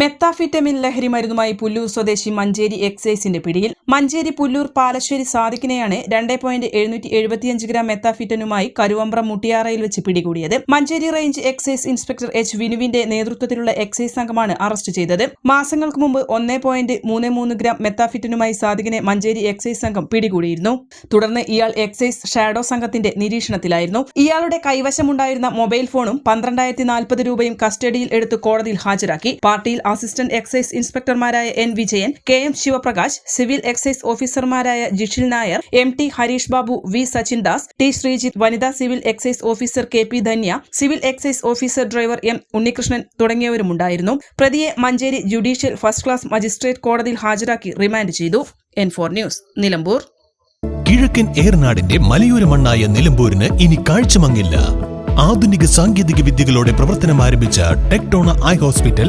Methamphetamine ലഹരി മരുന്നുമായി പുല്ലൂർ സ്വദേശി മഞ്ചേരി എക്സൈസിന്റെ പിടിയിൽ. മഞ്ചേരി പുല്ലൂർ പാലശ്ശേരി സാദിഖിനെയാണ് രണ്ട് പോയിന്റ് എഴുന്നൂറ്റി എഴുപത്തിയഞ്ച് ഗ്രാം മെത്താഫിറ്റനുമായി കരുവമ്പ്ര മുട്ടിയാറയിൽ വെച്ച് പിടികൂടിയത്. Manjeri range excise inspector H വിനുവിന്റെ നേതൃത്വത്തിലുള്ള എക്സൈസ് സംഘമാണ് അറസ്റ്റ് ചെയ്തത്. മാസങ്ങൾക്ക് മുമ്പ് ഒന്നേ പോയിന്റ് മൂന്ന് മൂന്ന് ഗ്രാം മെത്താഫിറ്റനുമായി സാദിഖിനെ മഞ്ചേരി എക്സൈസ് സംഘം പിടികൂടിയിരുന്നു. തുടർന്ന് ഇയാൾ എക്സൈസ് ഷാഡോ സംഘത്തിന്റെ നിരീക്ഷണത്തിലായിരുന്നു. ഇയാളുടെ കൈവശമുണ്ടായിരുന്ന മൊബൈൽ ഫോണും പന്ത്രണ്ടായിരത്തി നാൽപ്പത് രൂപയും കസ്റ്റഡിയിൽ എടുത്ത് കോടതിയിൽ ഹാജരാക്കി. പാർട്ടിയിൽ assistant excise ഇൻസ്പെക്ടർമാരായ N Vijayan K M Sivaprakash civil excise ഓഫീസർമാരായ Jishil Nair M T Harish Babu V Sachin Das T Sreejith വനിതാ civil excise officer K P Dhanya civil excise officer driver M Unnikrishnan തുടങ്ങിയവരുമുണ്ടായിരുന്നു. പ്രതിയെ Manjeri judicial first class magistrate കോടതിയിൽ ഹാജരാക്കി remand ചെയ്തു. N four news Nilambur. കിഴക്കൻ ഏർനാടിന്റെ മലയോര മണ്ണായ നിലമ്പൂരിന് ഇനി കാഴ്ചമങ്ങില്ല. ആധുനിക സാങ്കേതിക വിദ്യകളോടെ പ്രവർത്തനം ആരംഭിച്ച ടെക്ടോണ ഐ ഹോസ്പിറ്റൽ